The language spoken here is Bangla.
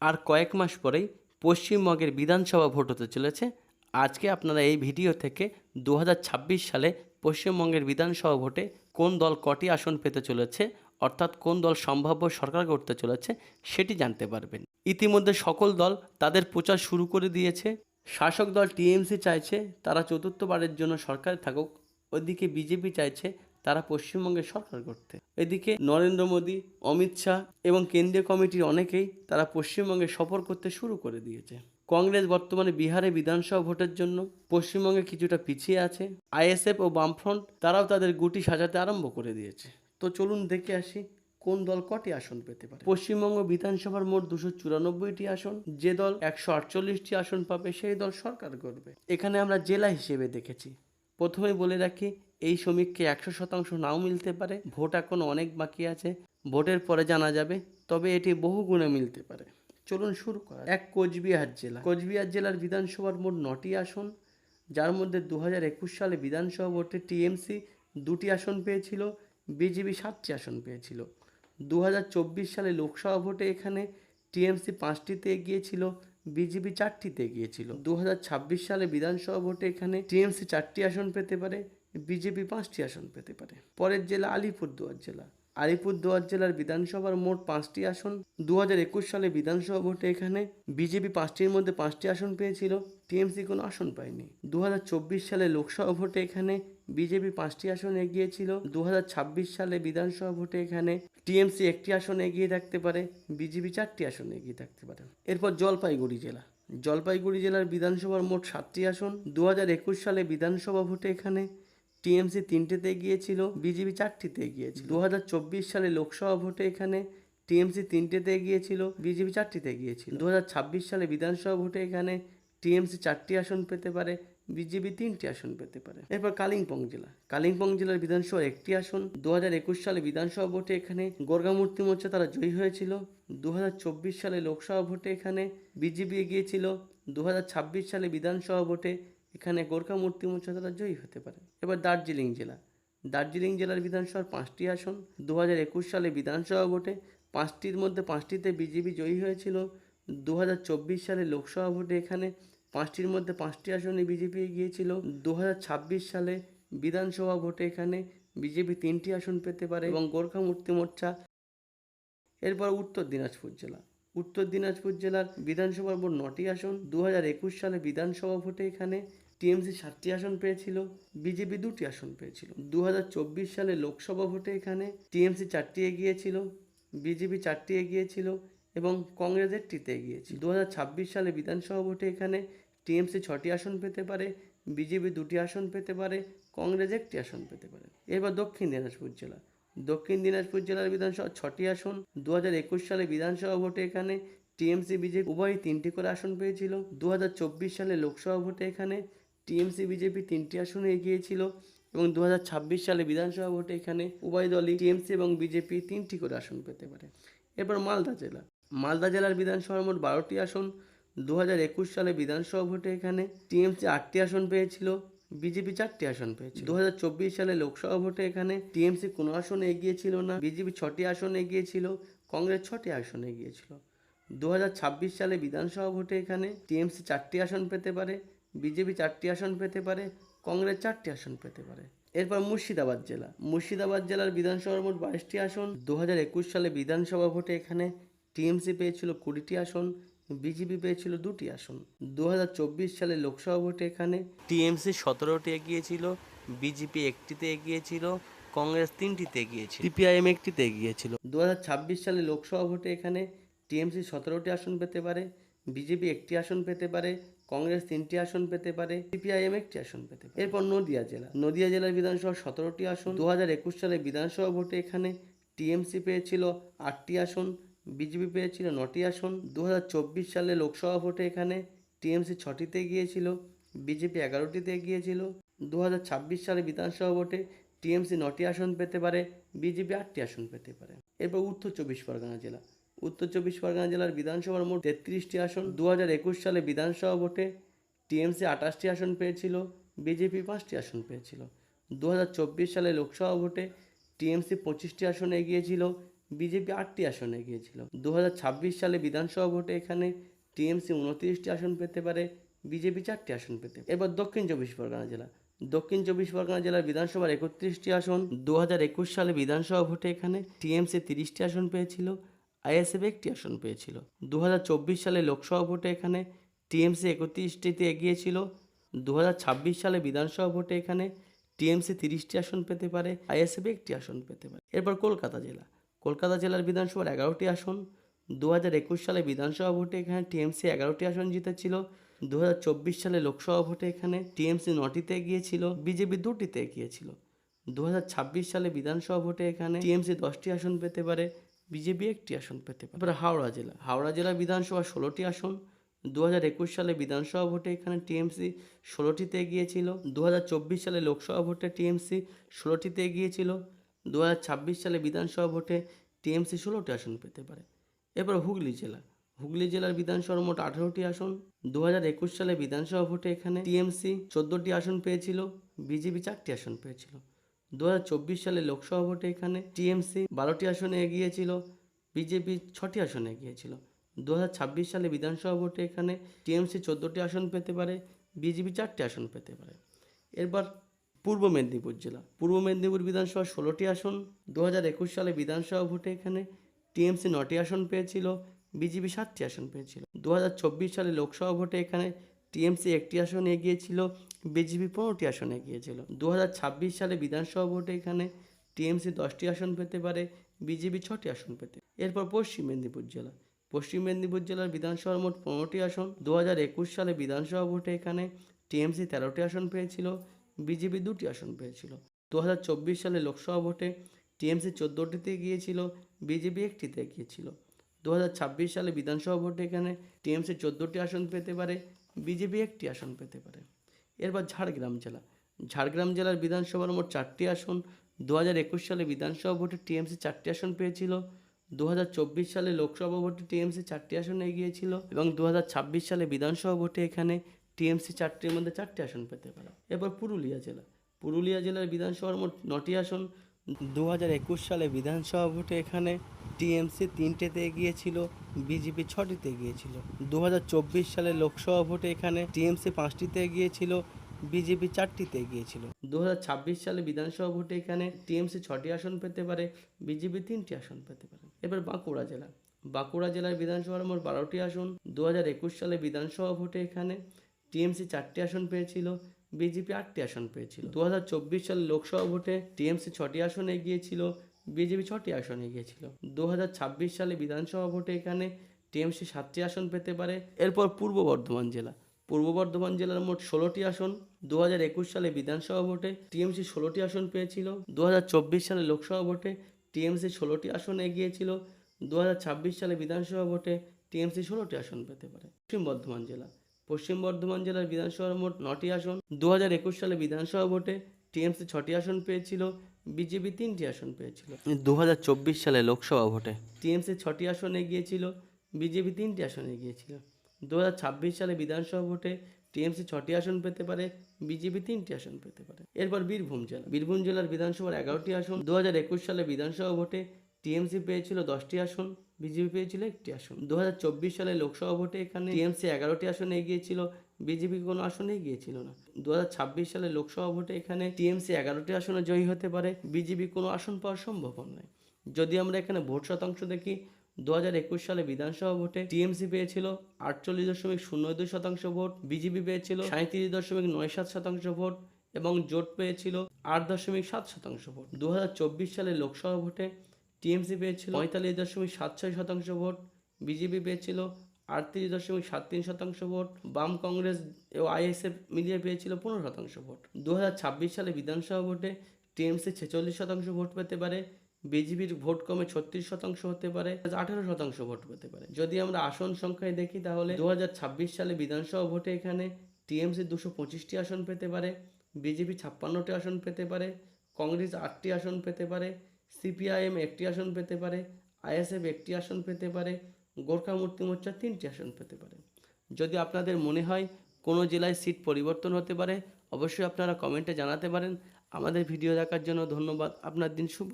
আর কয়েক মাস পরেই পশ্চিমবঙ্গের বিধানসভা ভোট হতে চলেছে। আজকে আপনারা এই ভিডিও থেকে দু হাজার ছাব্বিশ সালে পশ্চিমবঙ্গের বিধানসভা ভোটে কোন দল কটি আসন পেতে চলেছে, অর্থাৎ কোন দল সম্ভাব্য সরকার করতে চলেছে, সেটি জানতে পারবেন। ইতিমধ্যে সকল দল তাদের প্রচার শুরু করে দিয়েছে। শাসক দল টিএমসি চাইছে, তারা চতুর্থবারের জন্য সরকারে থাকুক। ওইদিকে বিজেপি চাইছে তারা পশ্চিমবঙ্গে সরকার করতে। এদিকে নরেন্দ্র মোদী, অমিত শাহ এবং কেন্দ্রীয় কমিটির অনেকেই তারা পশ্চিমবঙ্গে সফর করতে শুরু করে দিয়েছে। কংগ্রেস বর্তমানে বিহারে বিধানসভা ভোটের জন্য পশ্চিমবঙ্গে কিছুটা পিছিয়ে আছে। আইএসএফ ও বামফ্রন্ট তারাও তাদের গুটি সাজাতে আরম্ভ করে দিয়েছে। তো চলুন দেখে আসি কোন দল কটি আসন পেতে পারে। পশ্চিমবঙ্গ বিধানসভার মোট দুশো চুরানব্বইটি আসন। যে দল একশো আটচল্লিশটি আসন পাবে, সেই দল সরকার করবে এখানে আমরা জেলা হিসেবে দেখেছি। প্রথমে বলে রাখি, এই সমীক্ষে একশো শতাংশ নাও মিলতে পারে, ভোট এখন অনেক বাকি আছে, ভোটের পরে জানা যাবে, তবে এটি বহু গুণে মিলতে পারে। চলুন শুরু করা এক কোচবিহার জেলা। কোচবিহার জেলার বিধানসভার মোট নটি আসন, যার মধ্যে দু হাজার একুশ সালে বিধানসভা ভোটে টিএমসি দুটি আসন পেয়েছিল, বিজেপি সাতটি আসন পেয়েছিল। দু হাজার চব্বিশ সালে লোকসভা ভোটে এখানে টিএমসি পাঁচটিতে এগিয়েছিল বিজেপি চারটিতে গিয়েছিল। দু হাজার ছাব্বিশ সালে বিধানসভা ভোটে এখানে টিএমসি চারটি আসন পেতে পারে, বিজেপি পাঁচটি আসন পেতে পারে। পরের জেলা আলিপুরদুয়ার জেলা। আলিপুরদুয়ার জেলার বিধানসভার মোট পাঁচটি আসন। দু একুশ সালে বিধানসভা ভোটে এখানে বিজেপি পাঁচটির মধ্যে পাঁচটি আসন পেয়েছিল। টিএমসি কোনো আসন পায়নি। দু হাজার চব্বিশ সালে লোকসভা ভোটে এখানে বিজেপি পাঁচটি আসন এগিয়েছিল। দু হাজার ছাব্বিশ সালে বিধানসভা ভোটে এখানে টিএমসি একটি আসন এগিয়ে থাকতে পারে। বিজেপি চারটি আসন এগিয়ে থাকতে পারে। এরপর জলপাইগুড়ি জেলা। জলপাইগুড়ি জেলার বিধানসভার মোট সাতটি আসন। দু হাজার একুশ সালে বিধানসভা ভোটে এখানে টিএমসি তিনটেতে গিয়েছিল, বিজেপি চারটিতে গিয়েছিল। দু হাজার চব্বিশ সালে লোকসভা ভোটে এখানে টিএমসি তিনটেতে গিয়েছিল, বিজেপি চারটিতে গিয়েছিল। দু হাজার ছাব্বিশ সালে বিধানসভা ভোটে এখানে টিএমসি চারটি আসন পেতে পারে, বিজেপি তিনটি আসন পেতে পারে। এরপর কালিম্পং জেলা। কালিম্পং জেলার বিধানসভার একটি আসন। দু হাজার একুশ সালে বিধানসভা ভোটে এখানে গোর্গামূর্তি মোর্চা তারা জয়ী হয়েছিল। দু হাজার চব্বিশ সালে লোকসভা ভোটে এখানে বিজেপি এগিয়েছিল। দু হাজার ছাব্বিশ সালে বিধানসভা ভোটে এখানে গোর্খা মূর্তি মোর্চা তারা জয়ী হতে পারে। এবার দার্জিলিং জেলা। দার্জিলিং জেলার বিধানসভার পাঁচটি আসন। দু একুশ সালে বিধানসভা ভোটে পাঁচটির মধ্যে পাঁচটিতে বিজেপি জয়ী হয়েছিল। দু হাজার চব্বিশ সালে লোকসভা ভোটে এখানে পাঁচটির মধ্যে পাঁচটি আসনে বিজেপি গিয়েছিল। দু হাজার ছাব্বিশ সালে বিধানসভা ভোটে এখানে বিজেপি তিনটি আসন পেতে পারে এবং গোর্খা মূর্তি মোর্চা। এরপর উত্তর দিনাজপুর জেলা। উত্তর দিনাজপুর জেলার বিধানসভার মোট নটি আসন। দু হাজার একুশ সালে বিধানসভা ভোটে এখানে টিএমসি সাতটি আসন পেয়েছিল, বিজেপি দুটি আসন পেয়েছিল। দু হাজার চব্বিশ সালে লোকসভা ভোটে এখানে টিএমসি চারটি এগিয়েছিল, বিজেপি চারটি এগিয়েছিল এবং কংগ্রেস একটিতে এগিয়েছিল। দু হাজার ছাব্বিশ সালে বিধানসভা ভোটে এখানে টিএমসি ছটি আসন পেতে পারে, বিজেপি দুটি আসন পেতে পারে, কংগ্রেস একটি আসন পেতে পারে। এরপর দক্ষিণ দিনাজপুর জেলা। দক্ষিণ দিনাজপুর জেলার বিধানসভা ছটি আসন। দু হাজার একুশ সালে বিধানসভা ভোটে এখানে টিএমসি, বিজেপি উভয়ই তিনটি করে আসন পেয়েছিল। দু হাজার চব্বিশ সালে লোকসভা ভোটে এখানে টিএমসি, বিজেপি তিনটি আসনে এগিয়েছিল এবং দু হাজার ছাব্বিশ সালে বিধানসভা ভোটে এখানে উভয় দলই টিএমসি এবং বিজেপি তিনটি করে আসন পেতে পারে। এরপর মালদা জেলা। মালদা জেলার বিধানসভার মোট বারোটি আসন। দু হাজার একুশ সালে বিধানসভা ভোটে এখানে টিএমসি আটটি আসন পেয়েছিল, বিজেপি চারটি আসন পেয়েছে দু হাজার চব্বিশ সালে লোকসভা ভোটে এখানে টিএমসি কোনো আসনে এগিয়েছিল না, বিজেপি ছটি আসন এগিয়েছিল কংগ্রেস ছটি আসন এগিয়েছিল দু হাজার ছাব্বিশ সালে বিধানসভা ভোটে এখানে টিএমসি চারটি আসন পেতে পারে বিজেপি চারটি আসন পেতে পারে কংগ্রেস চারটি আসন পেতে পারে। এরপর মুর্শিদাবাদ জেলা। মুর্শিদাবাদ জেলার বিধানসভার মোট বাইশটি আসন। দু হাজার একুশ সালে বিধানসভা ভোটে এখানে টিএমসি পেয়েছিল কুড়িটি আসন বিজেপি পেয়েছিল দুটি আসন। দু হাজার চব্বিশ সালে লোকসভা ভোটে এখানে টিএমসি সতেরোটি এগিয়েছিল বিজেপি একটিতে এগিয়েছিল কংগ্রেস তিনটিতে এগিয়েছিল। সিপিআইএম একটিতে এগিয়েছিল। দু হাজার ছাব্বিশ সালে লোকসভা ভোটে এখানে টিএমসি সতেরোটি আসন পেতে পারে বিজেপি একটি আসন পেতে পারে কংগ্রেস তিনটি আসন পেতে পারে, সিপিআইএম একটি আসন পেতে পারে। এরপর নদিয়া জেলা। নদিয়া জেলার বিধানসভা সতেরোটি আসন। দু হাজার একুশ সালে বিধানসভা ভোটে এখানে টিএমসি পেয়েছিল আটটি আসন, বিজেপি পেয়েছিল নটি আসন। দু হাজার চব্বিশ সালে লোকসভা ভোটে এখানে টিএমসি ছটিতে গিয়েছিল, বিজেপি এগারোটিতে গিয়েছিল। দু হাজার ছাব্বিশ সালে বিধানসভা ভোটে টিএমসি নটি আসন পেতে পারে, বিজেপি আটটি আসন পেতে পারে। এরপর উত্তর চব্বিশ পরগনা জেলা। উত্তর চব্বিশ পরগনা জেলার বিধানসভার মোট তেত্রিশটি আসন। দু হাজার একুশ সালে বিধানসভা ভোটে টিএমসি আঠাশটি আসন পেয়েছিল, বিজেপি পাঁচটি আসন পেয়েছিল। দু হাজার চব্বিশ সালে লোকসভা ভোটে টিএমসি পঁচিশটি আসনে এগিয়েছিল, বিজেপি আটটি আসনে এগিয়েছিল। দু হাজার ছাব্বিশ সালে বিধানসভা ভোটে এখানে টিএমসি উনত্রিশটি আসন পেতে পারে, বিজেপি চারটি আসন পেতে এবার দক্ষিণ চব্বিশ পরগনা জেলা। দক্ষিণ চব্বিশ পরগনা জেলার বিধানসভার একত্রিশটি আসন। দু হাজার একুশ সালে বিধানসভা ভোটে এখানে টিএমসি তিরিশটি আসন পেয়েছিল আইএসএফ একটি আসন পেয়েছিল। দু হাজার চব্বিশ সালে লোকসভা ভোটে এখানে টিএমসি একত্রিশটিতে এগিয়েছিল। দু হাজার ছাব্বিশ সালে বিধানসভা ভোটে এখানে টিএমসি তিরিশটি আসন পেতে পারে, আইএসএফ একটি আসন পেতে পারে। এরপর কলকাতা জেলা। কলকাতা জেলার বিধানসভার এগারোটি আসন। দু একুশ সালে বিধানসভা ভোটে এখানে টিএমসি এগারোটি আসন জিতেছিল। দু চব্বিশ সালে লোকসভা ভোটে এখানে টিএমসি নটিতে গিয়েছিল বিজেপি দুটিতে গিয়েছিল দু সালে বিধানসভা ভোটে এখানে টিএমসি দশটি আসন পেতে পারে বিজেপি একটি আসন পেতে পারে। এবার হাওড়া জেলা। হাওড়া জেলার বিধানসভা ষোলোটি আসন। দু একুশ সালে বিধানসভা ভোটে এখানে টিএমসি ষোলোটিতে গিয়েছিল দু চব্বিশ সালে লোকসভা ভোটে টিএমসি ষোলোটিতে গিয়েছিল দু ছাব্বিশ সালে বিধানসভা ভোটে টিএমসি ষোলোটি আসন পেতে পারে। এরপর হুগলি জেলা। হুগলি জেলার বিধানসভার মোট আঠারোটি আসন। দু একুশ সালে বিধানসভা ভোটে এখানে টিএমসি চোদ্দোটি আসন পেয়েছিল। বিজেপি চারটি আসন পেয়েছিল। দু হাজার চব্বিশ সালে লোকসভা ভোটে এখানে টিএমসি বারোটি আসনে এগিয়েছিল, বিজেপি ছটি আসনে এগিয়েছিল। দু হাজার ছাব্বিশ সালে বিধানসভা ভোটে এখানে টিএমসি চোদ্দোটি আসন পেতে পারে, বিজেপি চারটি আসন পেতে পারে। এরপর পূর্ব মেদিনীপুর জেলা। পূর্ব মেদিনীপুর বিধানসভা ষোলোটি আসন দু হাজার একুশ সালে বিধানসভা ভোটে এখানে টিএমসি নটি আসন পেয়েছিল, বিজেপি সাতটি আসন পেয়েছিল। দু হাজার চব্বিশ সালে লোকসভা ভোটে এখানে টিএমসি একটি আসন এগিয়েছিল বিজেপি পনেরোটি আসন এগিয়েছিল দু হাজার ছাব্বিশ সালে বিধানসভা ভোটে এখানে টিএমসি দশটি আসন পেতে পারে, বিজেপি ছটি আসন পেতে। এরপর পশ্চিম মেদিনীপুর জেলা। পশ্চিম মেদিনীপুর জেলার বিধানসভার মোট পনেরোটি আসন। দু হাজার একুশ সালে বিধানসভা ভোটে এখানে টিএমসি তেরোটি আসন পেয়েছিল, বিজেপি দুটি আসন পেয়েছিল। দু হাজার চব্বিশ সালে লোকসভা ভোটে টিএমসি চোদ্দোটিতে গিয়েছিল, বিজেপি একটিতে গিয়েছিল। দু হাজার ছাব্বিশ সালে বিধানসভা ভোটে এখানে টিএমসি চোদ্দোটি আসন পেতে পারে বিজেপি একটি আসন পেতে পারে। এরপর ঝাড়গ্রাম জেলা। ঝাড়গ্রাম জেলার বিধানসভার মোট চারটি আসন। দু হাজার একুশ সালে বিধানসভা ভোটে টিএমসি চারটি আসন পেয়েছিল। দু হাজার চব্বিশ সালে লোকসভা ভোটে টিএমসি চারটি আসন এগিয়েছিল। এবং দু হাজার ছাব্বিশ সালে বিধানসভা ভোটে এখানে টিএমসি চারটির মধ্যে চারটি আসন পেতে পারে। এরপর পুরুলিয়া জেলা। পুরুলিয়া জেলার বিধানসভার মোট নটি আসন। দু হাজার একুশ সালে বিধানসভা ভোটে এখানে টিএমসি তিনটেতে এগিয়েছিল, বিজেপি ছটিতে এগিয়েছিল। দু হাজার সালে লোকসভা ভোটে এখানে টিএমসি পাঁচটিতে এগিয়েছিল, বিজেপি চারটিতে এগিয়েছিল। দু সালে বিধানসভা ভোটে এখানে টিএমসি ছটি আসন পেতে পারে, বিজেপি তিনটি আসন পেতে পারে। এবার বাঁকুড়া জেলা। বাঁকুড়া জেলার বিধানসভার মোট বারোটি আসন। দু হাজার একুশ সালে বিধানসভা ভোটে এখানে টিএমসি চারটি আসন পেয়েছিল, বিজেপি আটটি আসন পেয়েছিল। দু হাজার চব্বিশ সালে লোকসভা ভোটে টিএমসি ছটি আসন এগিয়েছিল বিজেপি ছটি আসন এগিয়েছিল। দু হাজার ছাব্বিশ সালে বিধানসভা ভোটে এখানে টিএমসি সাতটি আসন পেতে পারে। এরপর পূর্ব বর্ধমান জেলা। পূর্ব বর্ধমান জেলার মোট ষোলোটি আসন। দু হাজার একুশ সালে বিধানসভা ভোটে টিএমসি ষোলোটি আসন পেয়েছিল। দু হাজার চব্বিশ সালে লোকসভা ভোটে টিএমসি ষোলোটি আসন এগিয়েছিল। দু হাজার ছাব্বিশ সালে বিধানসভা ভোটে টিএমসি ষোলোটি আসন পেতে পারে। পশ্চিম বর্ধমান জেলা। পশ্চিম বর্ধমান জেলার বিধানসভার মোট নটি আসন। দু হাজার একুশ সালে বিধানসভা ভোটে টিএমসি ছটি আসন পেয়েছিল। বিজেপি তিনটি আসন পেয়েছিল। দু হাজার চব্বিশ সালে লোকসভা ভোটে। টিএমসি ছটি আসন এগিয়েছিল বিজেপি তিনটি আসন গিয়েছিল। দু হাজার ছাব্বিশ সালে বিধানসভা ভোটে টিএমসি ছটি আসন পেতে পারে বিজেপি তিনটি আসন পেতে পারে। এরপর বীরভূম জেলা। বীরভূম জেলার বিধানসভার এগারোটি আসন। দু হাজার একুশ সালে বিধানসভা ভোটে টিএমসি পেয়েছিল দশটি আসন বিজেপি পেয়েছিল একটি আসন। দু হাজার চব্বিশ সালে লোকসভা ভোটে এখানে টিএমসি এগারোটি আসনে এগিয়েছিল বিজেপি কোনো আসনে গিয়েছিল না। দু হাজার ছাব্বিশ সালে লোকসভা ভোটে এখানে টিএমসি এগারোটি আসনে জয়ী হতে পারে, বিজেপি কোনো আসন পাওয়া সম্ভব নয় যদি আমরা এখানে ভোট শতাংশ দেখি দু হাজার একুশ সালে বিধানসভা ভোটে টিএমসি পেয়েছিল আটচল্লিশ দশমিক শূন্য দুই শতাংশ ভোট, বিজেপি পেয়েছিল সাঁত্রিশ দশমিক নয় সাত শতাংশ ভোট এবং জোট পেয়েছিল আট দশমিক সাত শতাংশ ভোট। দু হাজার চব্বিশ সালে লোকসভা ভোটে টিএমসি পেয়েছিল পঁয়তাল্লিশ দশমিক সাত ছয় শতাংশ ভোট, বিজেপি পেয়েছিল আটত্রিশ দশমিক সাত তিন শতাংশ ভোট, বাম কংগ্রেস ও আইএসএফ মিলিয়ে পেয়েছিল পনেরো শতাংশ ভোট। দু হাজার ছাব্বিশ সালে বিধানসভা ভোটে টিএমসি ছেচল্লিশ শতাংশ ভোট পেতে পারে, বিজেপির ভোট কমে ছত্রিশ শতাংশ হতে পারে, আঠেরো শতাংশ ভোট পেতে পারে। যদি আমরা আসন সংখ্যায় দেখি তাহলে দু হাজার ছাব্বিশ সালে বিধানসভা ভোটে এখানে টিএমসি দুশো পঁচিশটি আসন পেতে পারে, বিজেপি ছাপ্পান্নটি আসন পেতে পারে, কংগ্রেস আটটি আসন পেতে পারে, সিপিআইএম একটি আসন পেতে পারে, আইএসএফ একটি আসন পেতে পারে গোর্খা মুক্তি মোর্চা তিনটি আসন পেতে পারে। যদি আপনাদের মনে হয় কোনো জেলায় সিট পরিবর্তন হতে পারে, অবশ্যই আপনারা কমেন্টে জানাতে পারেন। আমাদের ভিডিও দেখার জন্য ধন্যবাদ। আপনার দিন শুভ।